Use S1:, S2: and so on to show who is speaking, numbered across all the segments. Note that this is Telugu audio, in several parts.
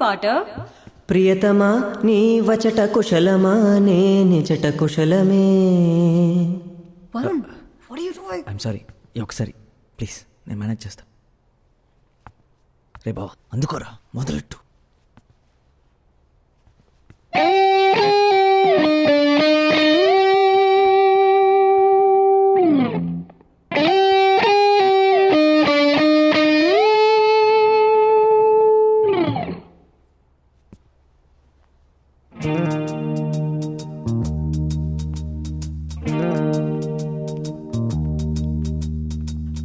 S1: పాట?
S2: ప్రియతమా నీ వచట కుశలమా నే నిజట కుశలమే.
S1: వరుణ్
S3: ఐఎమ్ సారీ ఈ ఒకసారి. ప్లీజ్ నేను మేనేజ్ చేస్తా. రే బావా అందుకోరా మొదలెట్టు.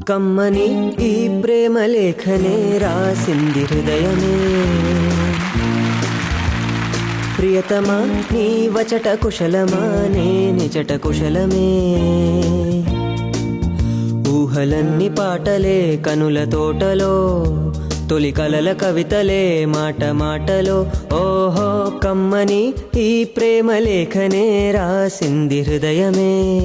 S2: కమ్మని ఈ ప్రేమ లేఖనే రాసింది హృదయమే. ప్రియతమా నీ వచట కుశలమా నే నిజట కుశలమే. ఊహలన్నీ పాటలే కనుల తోటలో తొలి కలల కవితలే మాట మాటలో. ఓహో కమ్మని ఈ ప్రేమ లేఖనే రాసింది హృదయమే.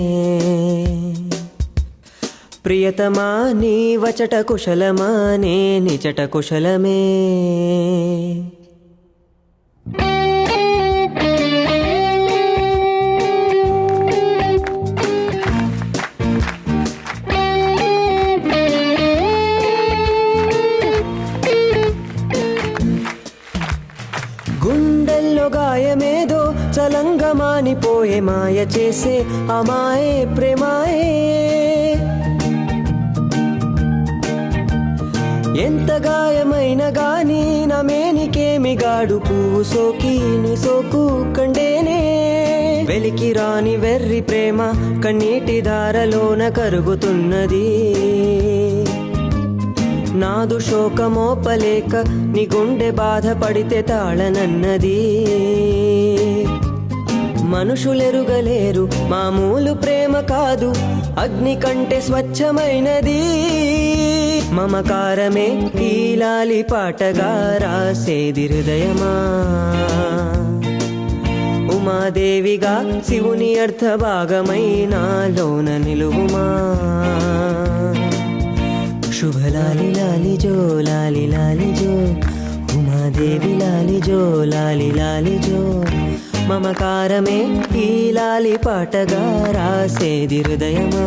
S2: ప్రియతమా నీ వచట కుశలమా నే నిచట కుశలమే. గుండెల్లో గాయమేదో చలంగమానిపోయే మాయ చేసే అమాయే ప్రేమాయే. ఎంత గాయమైన గాని నా మేనికేమి గాడు పువ్వు సోకి నీ సోకు కండేనే. వెలికి రాని వెర్రి ప్రేమ కన్నీటి ధారలోన కరుగుతున్నది. నాదు శోకమోపలేక నీ గుండె బాధపడితే తాళనన్నది. మనుషులెరుగలేరు మామూలు ప్రేమ కాదు అగ్ని కంటే స్వచ్ఛమైనది. మమకారమే కీలాలి పాటగా రాసేది హృదయమా? ఉమాదేవిగా శివుని అర్థ భాగమై నాలోన నిలువుమా? శుభలాలి లాలి జో లాలి లాలి జో ఉమాదేవి లాలి జో లాలి లాలి జో మమకారమే ఈ లాలి పాటగా రాసేది హృదయమా?